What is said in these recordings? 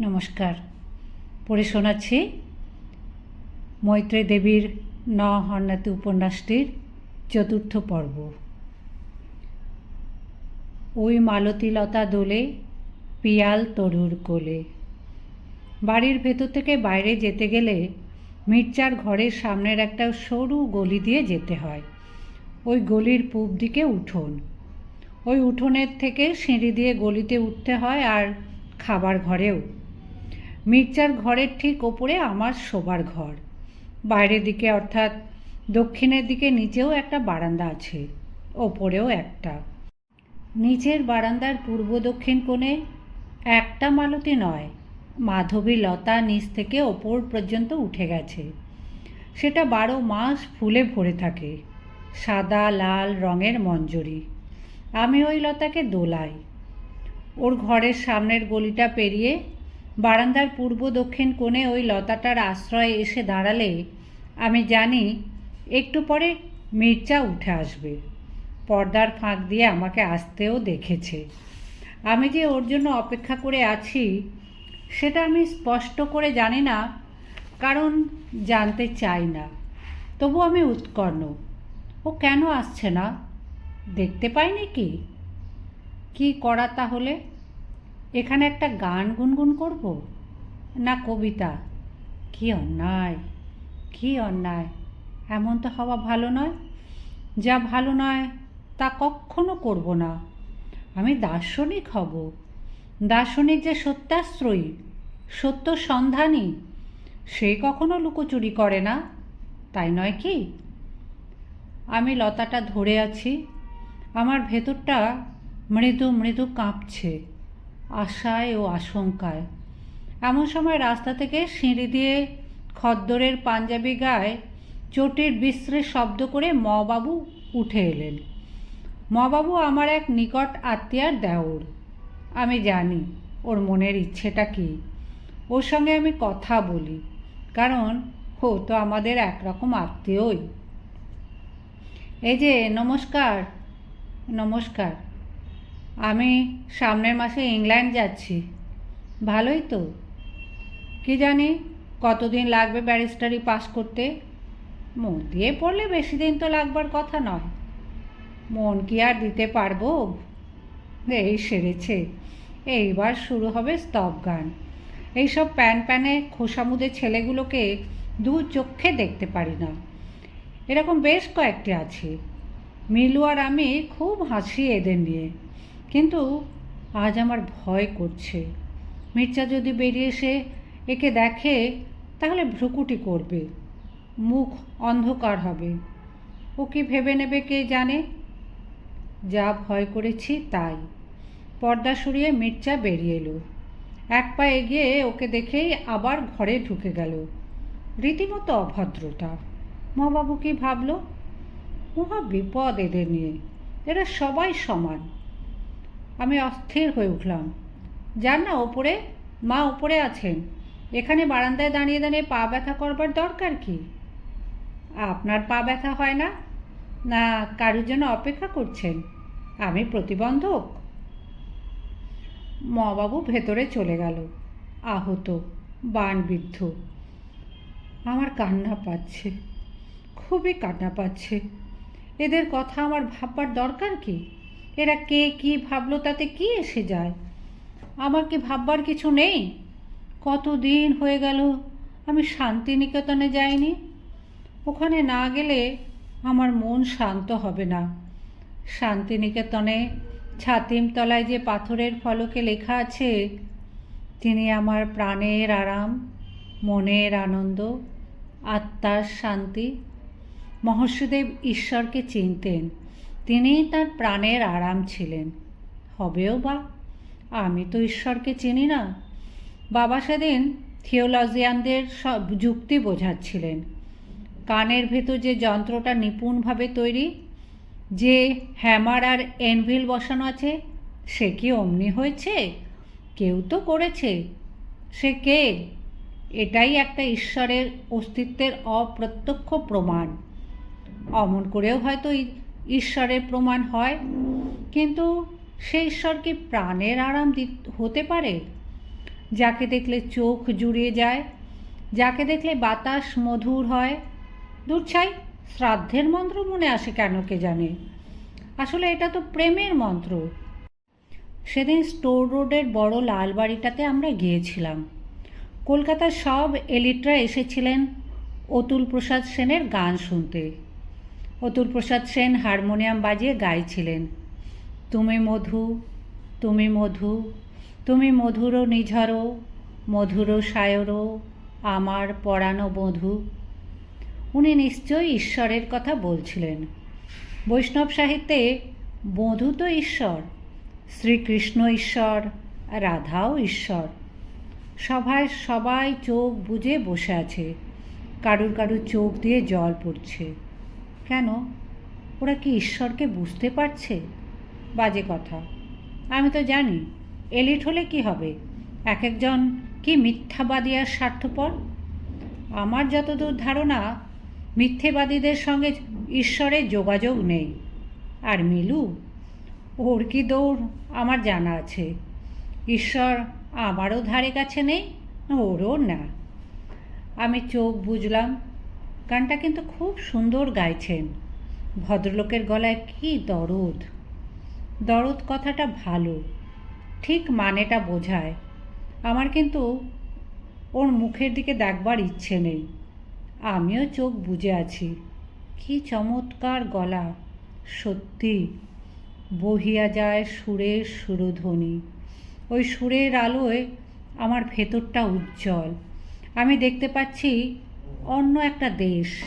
নমস্কার। পড়ে শোনাচ্ছি মৈত্রী দেবীর ন হন্নাতি উপন্যাসটির চতুর্থ পর্ব। ওই মালতীলতা দোলে পিয়াল তরুর কোলে। বাড়ির ভেতর থেকে বাইরে যেতে গেলে মির্জার ঘরের সামনের একটা সরু গলি দিয়ে যেতে হয়। ওই গলির পূব দিকে উঠোন। ওই উঠোনের থেকে সিঁড়ি দিয়ে গলিতে উঠতে হয় আর খাবার ঘরেও। মির্জার ঘরের ঠিক ওপরে আমার শোবার ঘর। বাইরের দিকে অর্থাৎ দক্ষিণের দিকে নিচেও একটা বারান্দা আছে, ওপরেও একটা। নিচের বারান্দার পূর্ব দক্ষিণ কোণে একটা মালতি নয়, মাধবী লতা নিচ থেকে ওপর পর্যন্ত উঠে গেছে। সেটা বারো মাস ফুলে ভরে থাকে, সাদা, লাল রঙের মঞ্জরি। আমি ওই লতাকে দোলাই। ওর ঘরের সামনের গলিটা পেরিয়ে বারান্দার পূর্ব দক্ষিণ কোণে ওই লতাটার আশ্রয়ে এসে দাঁড়ালে, আমি জানি একটু পরে মির্জা উঠে আসবে। পর্দার ফাঁক দিয়ে আমাকে আসতেও দেখেছে। আমি যে ওর জন্য অপেক্ষা করে আছি, সেটা আমি স্পষ্ট করে জানি না, কারণ জানতে চাই না। তবু আমি উৎকর্ণ। ও কেন আসছে না? দেখতে পাইনি কি? কি করা তাহলে? এখানে একটা গান গুনগুন করব? না কবিতা? কি অন্যায় কি অন্যায়? এমন তো হওয়া ভালো নয়। যা ভালো নয়, তা কখনো করব না। আমি দার্শনিক হব। দার্শনিক যে সত্যাশ্রয়ী, সত্য সন্ধানী, সে কখনো লুকোচুরি করে না। তাই নয় কি? আমি লতাটা ধরে আছি। আমার ভেতরটা মৃদু মৃদু কাঁপছে। আশায় ও আশঙ্কায়। এমন সময় রাস্তা থেকে সিঁড়ি দিয়ে খদ্দরের পাঞ্জাবি গায়ে চটির বিশ্রে শব্দ করে মবাবু উঠে এলেন। মবাবু আমার এক নিকট আত্মীয়ার দেওর। আমি জানি ওর মনের ইচ্ছেটা কী। ওর সঙ্গে আমি কথা বলি, কারণ হো তো আমাদের একরকম আত্মীয়ই। এই যে, নমস্কার নমস্কার। আমি সামনের মাসে ইংল্যান্ড যাচ্ছি। ভালোই তো। কি জানি কতদিন লাগবে ব্যারিস্টারি পাস করতে? মন দিয়ে পড়লে বেশি দিন তো লাগবার কথা নয়। মন কি আর দিতে পারব? এই সেরেছে। এইবার শুরু হবে স্তব গান। এইসব প্যান প্যানে খোসামুদে ছেলেগুলোকে দু চোখে দেখতে পারি না। এরকম বেশ কয়েকটি আছে। মিলু আর আমি খুব হাসি এদের নিয়ে। কিন্তু আজ আমার ভয় করছে। মির্জা যদি বেরিয়ে এসে একে দেখে, তাহলে ভ্রুকুটি করবে। মুখ অন্ধকার হবে। ও কি ভেবে নেবে কে জানে? যা ভয় করেছি তাই। পর্দা সরিয়ে মির্জা বেরিয়ে এলো। এক পা এগিয়ে ওকে দেখেই আবার ঘরে ঢুকে গেল। রীতিমতো অভদ্রতা। মা বাবু কি ভাবল? মহা বিপদ এদের নিয়ে। এরা সবাই সমান। আমি অস্থির হয়ে উঠলাম। যান না, ওপরে। মা ওপরে আছেন। এখানে বারান্দায় দাঁড়িয়ে দাঁড়িয়ে পা ব্যথা করবার দরকার কি? আপনার পা ব্যথা হয় না? না, কারোর জন্য অপেক্ষা করছেন? আমি প্রতিবন্ধক। মবাবু ভেতরে চলে গেল। আহত, বানবিদ্ধ। আমার কান্না পাচ্ছে। খুবই কান্না পাচ্ছে। এদের কথা আমার ভাববার দরকার কি? এরা কে কি ভাবলো তাতে কি এসে যায়? আমার কি ভাববার কিছু নেই। কতদিন হয়ে গেল, আমি শান্তিনিকেতনে যাইনি। ওখানে না গেলে আমার মন শান্ত হবে না। শান্তিনিকেতনে ছাতিমতলায় যে পাথরের ফলকে লেখা আছে, তিনি আমার প্রাণের আরাম, মনের আনন্দ, আত্মার শান্তি। মহর্ষিদেব ঈশ্বরকে চিনতেন। তিনি তার প্রাণের আরাম ছিলেন। হবেও বা? আমি তো ঈশ্বরকে চিনি না। বাবা সেদিন থিওলজিয়ানদের সব যুক্তি বোঝাচ্ছিলেন। কানের ভেতর যে যন্ত্রটা নিপুণভাবে তৈরি, যে হ্যামার আর এনভিল বসানো আছে, সে কি অমনি হয়েছে? কেউ তো করেছে। সে কে? এটাই একটা ঈশ্বরের অস্তিত্বের অপ্রত্যক্ষ প্রমাণ। অমন করেও হয়তো ঈশ্বরের প্রমাণ হয়। কিন্তু সেই ঈশ্বর কি প্রাণের আরাম হতে পারে? যাকে দেখলে চোখ জুড়িয়ে যায়, যাকে দেখলে বাতাস মধুর হয় দূর ছাই শ্রাদ্ধের মন্ত্র মনে আসে কেন কে জানে? আসলে এটা তো প্রেমের মন্ত্র। সেদিন স্টোর রোডের বড় লাল বাড়িটাতে আমরা গিয়েছিলাম। কলকাতার সব এলিটরা এসেছিলেন অতুল প্রসাদ সেনের গান শুনতে। অতুল প্রসাদ সেন হারমোনিয়াম বাজিয়ে গাইছিলেন। তুমি মধু তুমি মধু, তুমি মধুর নিঝর, মধুর সায়র, আমার পরানো বধু উনি নিশ্চয়ই ঈশ্বরের কথা বলছিলেন। বৈষ্ণব সাহিত্যে বধু তো ঈশ্বর, শ্রীকৃষ্ণ ঈশ্বর, রাধাও ঈশ্বর। সভায় সবাই চোখ বুজে বসে আছে, কারুর কারুর চোখ দিয়ে জল পড়ছে। কেন? ওরা কি ঈশ্বরকে বুঝতে পারছে? বাজে কথা। আমি তো জানি, এলিট হলে কি হবে? এক একজন কি মিথ্যাবাদী আর স্বার্থপর? আমার যতদূর ধারণা, মিথ্যেবাদীদের সঙ্গে ঈশ্বরের যোগাযোগ নেই। আর মিলু, ওর কি দৌড় আমার জানা আছে? ঈশ্বর আমারও ধারে কাছে নেই, ওরও না। আমি চোখ বুঝলাম গানটা কিন্তু খুব সুন্দর গাইছেন। ভদ্রলোকের গলায় কি দরদ। দরদ কথাটা ভালো, ঠিক মানেটা বোঝায়। আমার কিন্তু ওর মুখের দিকে দেখবার ইচ্ছে নেই। আমিও চোখ বুজে আছি। কি চমৎকার গলা। সত্যি, বহিয়া যায় সুরের সুরধ্বনি। ওই সুরের আলোয় আমার ভেতরটা উজ্জ্বল। আমি দেখতে পাচ্ছি অন্য একটা দেশ।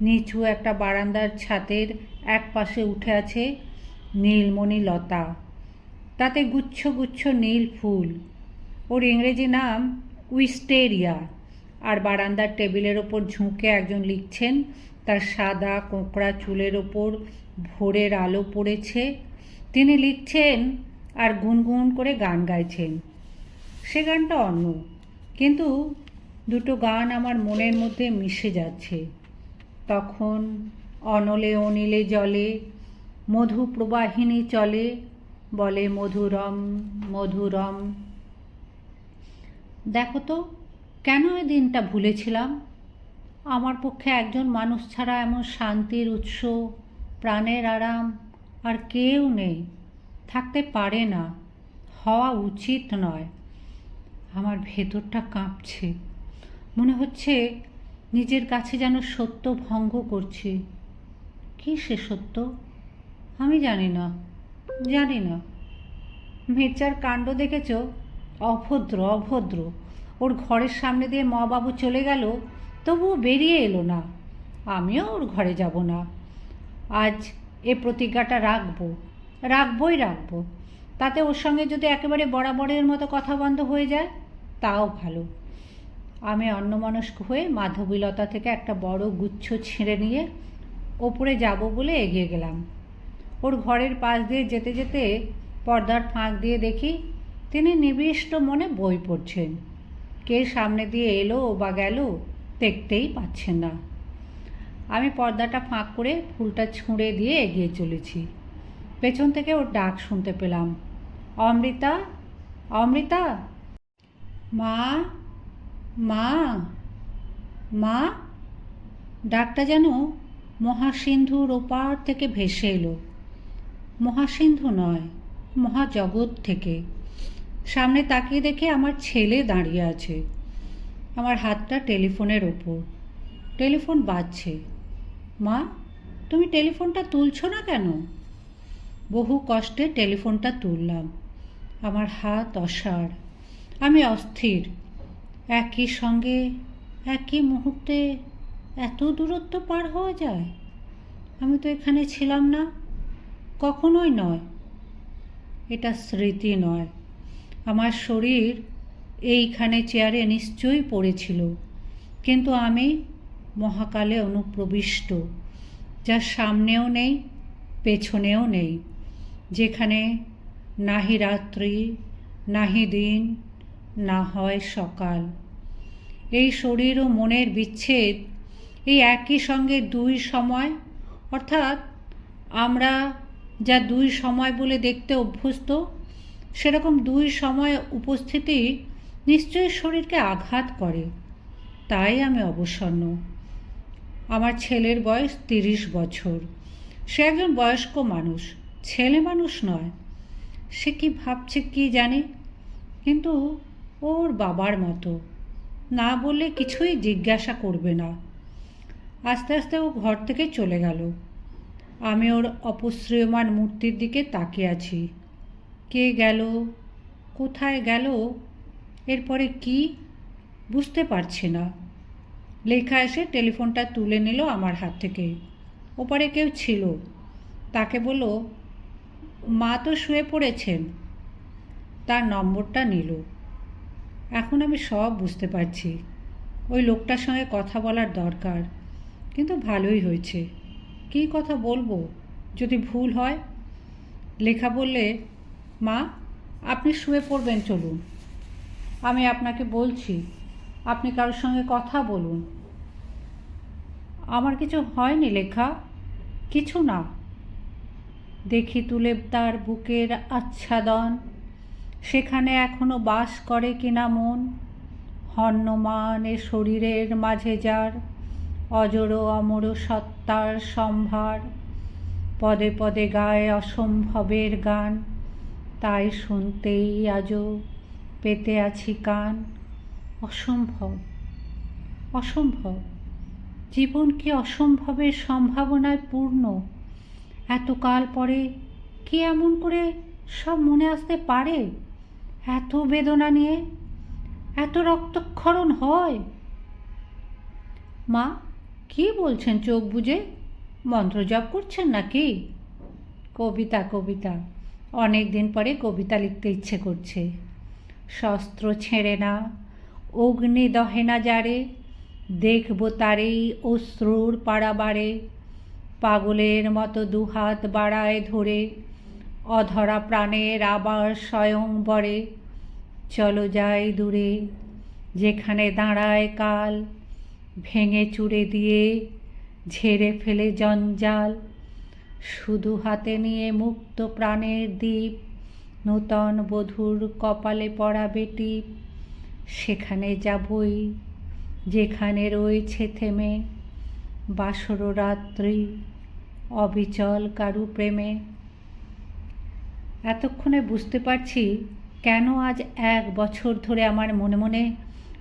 নিচু একটা বারান্দার ছাতের এক পাশে উঠে আছে নীলমণি লতা। তাতে গুচ্ছ গুচ্ছ নীল ফুল। ওর ইংরেজি নাম উইস্টেরিয়া। আর বারান্দার টেবিলের ওপর ঝুঁকে একজন লিখছেন, তার সাদা কোঁকড়া চুলের ওপর ভোরের আলো পড়েছে। তিনি লিখছেন আর গুনগুন করে গান গাইছেন। সে গানটা অন্য, কিন্তু দুটো গান আমার মনের মধ্যে মিশে যাচ্ছে। তখন অনলে অনিলে জলে মধু প্রবাহিনী চলে, বলে মধুরম মধুরম। দেখো তো, কেন এই দিনটা ভুলেছিলাম? আমার পক্ষে একজন মানুষ ছাড়া এমন শান্তির উৎস, প্রাণের আরাম আর কেউ নেই। থাকতে পারে না, হওয়া উচিত নয়। আমার ভেতরটা কাঁপছে। মনে হচ্ছে নিজের কাছে যেন সত্য ভঙ্গ করছি। কী সে সত্য? আমি জানি না জানি না। মির্জার কাণ্ড দেখেছ? অভদ্র অভদ্র। ওর ঘরের সামনে দিয়ে মা বাবু চলে গেল, তবুও বেরিয়ে এলো না। আমিও ওর ঘরে যাব না। আজ এ প্রতিজ্ঞাটা রাখব, রাখবই রাখব। তাতে ওর সঙ্গে যদি একেবারে বরাবরের মতো কথা বন্ধ হয়ে যায়, তাও ভালো। আমি অন্যমনস্ক হয়ে মাধবীলতা থেকে একটা বড় গুচ্ছ ছিঁড়ে নিয়ে ওপরে যাব বলে এগিয়ে গেলাম। ওর ঘরের পাশ দিয়ে যেতে যেতে পর্দার ফাঁক দিয়ে দেখি তিনি নিবিষ্ট মনে বই পড়ছেন। কে সামনে দিয়ে এলো বা গেল দেখতেই পাচ্ছেন না। আমি পর্দাটা ফাঁক করে ফুলটা ছুঁড়ে দিয়ে এগিয়ে চলেছি। পেছন থেকে ওর ডাক শুনতে পেলাম। অমৃতা? অমৃতা? মা? মা মা, ডাকটা যেন মহাসিন্ধুর ওপার থেকে ভেসে এলো। মহাসিন্ধু নয়, মহাজগৎ থেকে। সামনে তাকিয়ে দেখে আমার ছেলে দাঁড়িয়ে আছে। আমার হাতটা টেলিফোনের ওপর। টেলিফোন বাজছে। মা, তুমি টেলিফোনটা তুলছো না কেন? বহু কষ্টে টেলিফোনটা তুললাম। আমার হাত অসাড়। আমি অস্থির। একই সঙ্গে, একই মুহূর্তে এত দূরত্ব পার হওয়া যায়? আমি তো এখানে ছিলাম না। কখনোই নয়। এটা স্মৃতি নয়। আমার শরীর এইখানে চেয়ারে নিশ্চয়ই পড়েছিল। কিন্তু আমি মহাকালে অনুপ্রবিষ্ট, যার সামনেও নেই, পেছনেও নেই। যেখানে নাহি রাত্রি, নাহি দিন না হয় সকাল। এই শরীর ও মনের বিচ্ছেদ এই একই সঙ্গে দুই সময়, অর্থাৎ আমরা যা দুই সময় বলে দেখতে অভ্যস্ত, সেরকম দুই সময় উপস্থিতি নিশ্চয়ই শরীরকে আঘাত করে। তাই আমি অবসন্ন। আমার ছেলের বয়স তিরিশ বছর। সে একজন বয়স্ক মানুষ, ছেলে মানুষ নয়। সে কি ভাবছে কি জানে? কিন্তু ওর বাবার মতো। না বললে কিছুই জিজ্ঞাসা করবে না। আস্তে আস্তে ও ঘর থেকে চলে গেল। আমি ওর অপশ্রিয়মান মূর্তির দিকে তাকিয়ে আছি। কে গেল? কোথায় গেল? এরপরে কি? বুঝতে পারছি না। লেখা এসে টেলিফোনটা তুলে নিল আমার হাত থেকে। ওপারে কেউ ছিল। তাকে বলল, মা তো শুয়ে পড়েছেন। তার নম্বরটা নিল। এখন আমি সব বুঝতে পারছি। ওই লোকটার সঙ্গে কথা বলার দরকার। কিন্তু ভালোই হয়েছে। কী কথা বলব? যদি ভুল হয়? লেখা বললে, মা, আপনি শুয়ে পড়বেন, চলুন। আমি আপনাকে বলছি, আপনি কারোর সঙ্গে কথা বলুন। আমার কিছু হয়নি, লেখা। কিছু না। দেখি তুলে তার বুকের আচ্ছাদন। সেখানে এখনও বাস করে কিনা মন? হন্যমান এ শরীরের মাঝে যার অজড় অমর সত্তার সম্ভার, পদে পদে গায়ে অসম্ভবের গান, তাই শুনতেই আজও পেতে আছি কান। অসম্ভব অসম্ভব, জীবন কি অসম্ভবের সম্ভাবনায় পূর্ণ? এতকাল পরে কি এমন করে সব মনে আসতে পারে? এত বেদনা নিয়ে এত রক্তক্ষরণ হয়। মা, কি বলছেন চোখ বুঝে মন্ত্র জপ করছেন নাকি? কবিতা কবিতা। অনেক দিন পরে কবিতা লিখতে ইচ্ছে করছে। শস্ত্র ছেড়ে না, অগ্নি দহে না যারে দেখব তারেই অশ্রুর পাড়াবারে পাগলের মতো দুহাত বাড়ায় ধরে অধরা প্রাণের আবার স্বয়ংবরে চলো যাই দূরে, যেখানে দাঁড়ায় কাল। ভেঙে চুড়ে দিয়ে ঝেড়ে ফেলে জঞ্জাল। শুধু হাতে নিয়ে মুক্ত প্রাণের দ্বীপ। নূতন বধূর কপালে পড়াবে টিপ। সেখানে যাবই, যেখানে রয়েছে থেমে। বাসর রাত্রি, অবিচল কারু প্রেমে। এতক্ষণে বুঝতে পারছি কেন আজ এক বছর ধরে আমার মনে মনে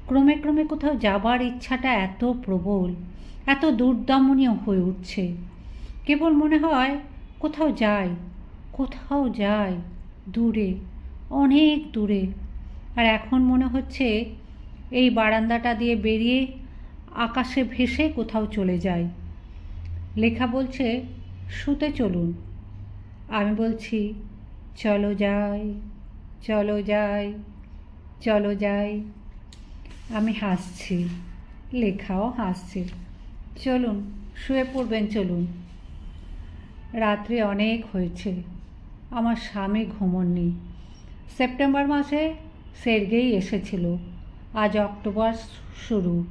ক্রমে ক্রমে কোথাও যাবার ইচ্ছাটা এত প্রবল, এত দুর্দমনীয় হয়ে উঠছে। কেবল মনে হয় কোথাও যাই কোথাও যাই, দূরে, অনেক দূরে। আর এখন মনে হচ্ছে এই বারান্দাটা দিয়ে বেরিয়ে আকাশে ভেসে কোথাও চলে যাই। লেখা বলছে, শুতে চলুন। আমি বলছি চলো যাই চলো যাই চলো যাই। আমি হাসছি, লেখাও হাসছে। চলুন, শুয়ে পড়বেন, চলুন। রাত্রি অনেক হয়েছে, আমার স্বামী ঘুমননি। সেপ্টেম্বর মাসে সের্গেই এসেছিল, আজ অক্টোবর শুরু।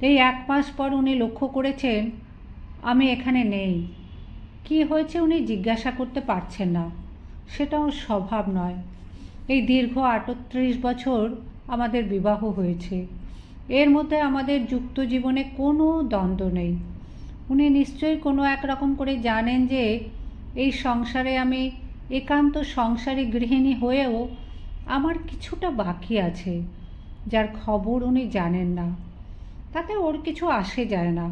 এই এক মাস পর উনি লক্ষ্য করেছেন, আমি এখানে নেই। কি হয়েছে উনি জিজ্ঞাসা করতে পারছেন না। সেটা ওর স্বভাব নয়। এই দীর্ঘ আটত্রিশ বছর আমাদের বিবাহ হয়েছে। এর মধ্যে আমাদের যুক্ত জীবনে কোনো দ্বন্দ্ব নেই। উনি নিশ্চয়ই কোনো এক রকম করে জানেন যে এই সংসারে আমি একান্ত সংসারী গৃহিণী হয়েও আমার কিছুটা বাকি আছে, যার খবর উনি জানেন না। তাতে ওর কিছু আসে যায় না,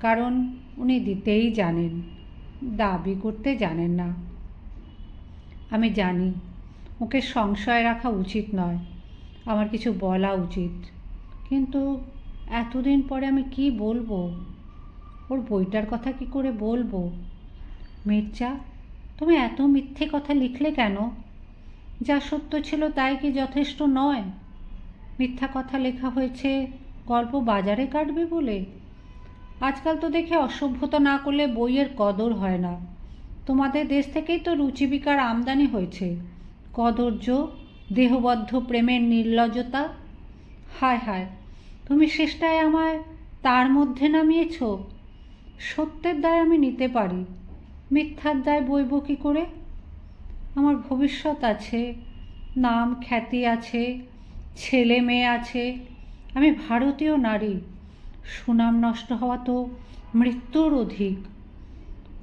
কারণ উনি দিতেই জানেন, দাবি করতে জানেন না। আমি জানি, ওকে সংশয় রাখা উচিত নয়, আমার কিছু বলা উচিত। কিন্তু এতদিন পরে আমি কি বলব? ওর বইটার কথা কি করে বলব? মির্জা, তুমি এত মিথ্যে কথা লিখলে কেন? যা সত্য ছিল তাই কি যথেষ্ট নয়? মিথ্যা কথা লেখা হয়েছে গল্প বাজারে কাটবে বলে। আজকাল তো দেখে অসভ্যতা না করলে বইয়ের কদর হয় না। তোমাদের দেশ থেকেই তো রুচিবিকার আমদানি হয়েছে। কদর্য, দেহবদ্ধ প্রেমের নির্লজতা হায় হায়, তুমি শেষটায় আমায় তার মধ্যে নামিয়েছ? সত্যের দায় আমি নিতে পারি। মিথ্যার দায় বইব কী করে? আমার ভবিষ্যৎ আছে, নাম খ্যাতি আছে, ছেলে মেয়ে আছে, আমি ভারতীয় নারী। সুনাম নষ্ট হওয়া তো মৃত্যুর অধিক।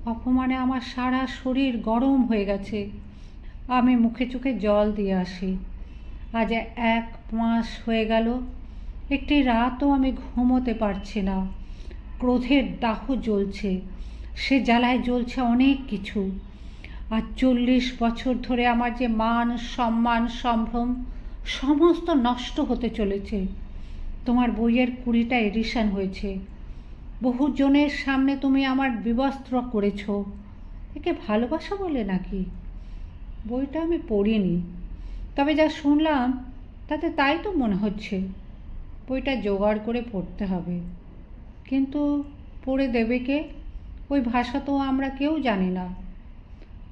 অপমানে আমার সারা শরীর গরম হয়ে গেছে। আমি মুখে চোখে জল দিয়ে আসি। আজ এক মাস হয়ে গেল, একটি রাতও আমি ঘুমোতে পারছি না। ক্রোধের দাহ জ্বলছে, সে জ্বালায় জ্বলছে অনেক কিছু। আর চল্লিশ বছর ধরে আমার যে মান, সম্মান, সম্ভ্রম, সমস্ত নষ্ট হতে চলেছে। তোমার বইয়ের কুড়িটা এডিশন হয়েছে। বহু জনের সামনে তুমি আমার বিবস্ত্র করেছ। একে ভালোবাসা বলে নাকি? বইটা আমি পড়িনি। তবে যা শুনলাম, তাতে তাই তো মনে হচ্ছে। বইটা জোগাড় করে পড়তে হবে। কিন্তু পড়ে দেবে কে? ওই ভাষা তো আমরা কেউ জানি না।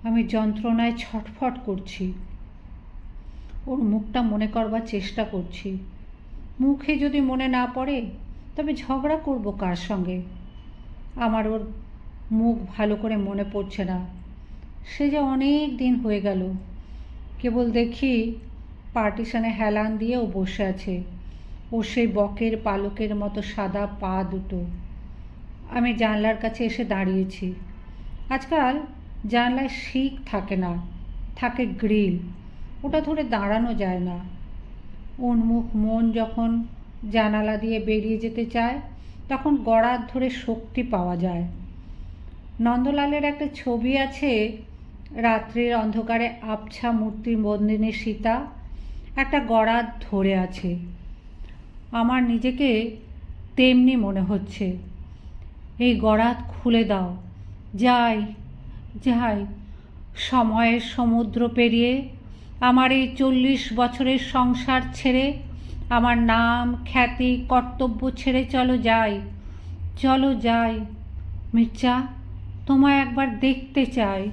আমি যন্ত্রণায় ছটফট করছি। ওর মুখটা মনে করবার চেষ্টা করছি। মুখে যদি মনে না পড়ে তবে ঝগড়া করব কার সঙ্গে? আমার ওর মুখ ভালো করে মনে পড়ছে না। সে যে অনেক দিন হয়ে গেল। কেবল দেখি পার্টিশনে হেলান দিয়ে ও বসে আছে। ও সেই বকের পালকের মতো সাদা পা দুটো। আমি জানলার কাছে এসে দাঁড়িয়েছি। আজকাল জানলায় শিক থাকে না, থাকে গ্রিল। ওটা ধরে দাঁড়ানো যায় না। উন্মুখ মন যখন জানালা দিয়ে বেরিয়ে যেতে চায়, তখন গড়ার ধরে শক্তি পাওয়া যায়। নন্দলালের একটা ছবি আছে, রাত্রির অন্ধকারে আবছা মূর্তি বন্দিনী সীতা। একটা গড়াত ধরে আছে। আমার নিজেকে তেমনি মনে হচ্ছে। এই গড়াত খুলে দাও। যাই যাই। সময়ের সমুদ্র পেরিয়ে, আমার এই চল্লিশ বছরের সংসার ছেড়ে আমার নাম খ্যাতি কর্তব্য ছেড়ে চলো যাই। চলো যাই। মির্জা তোমায় একবার দেখতে চাই।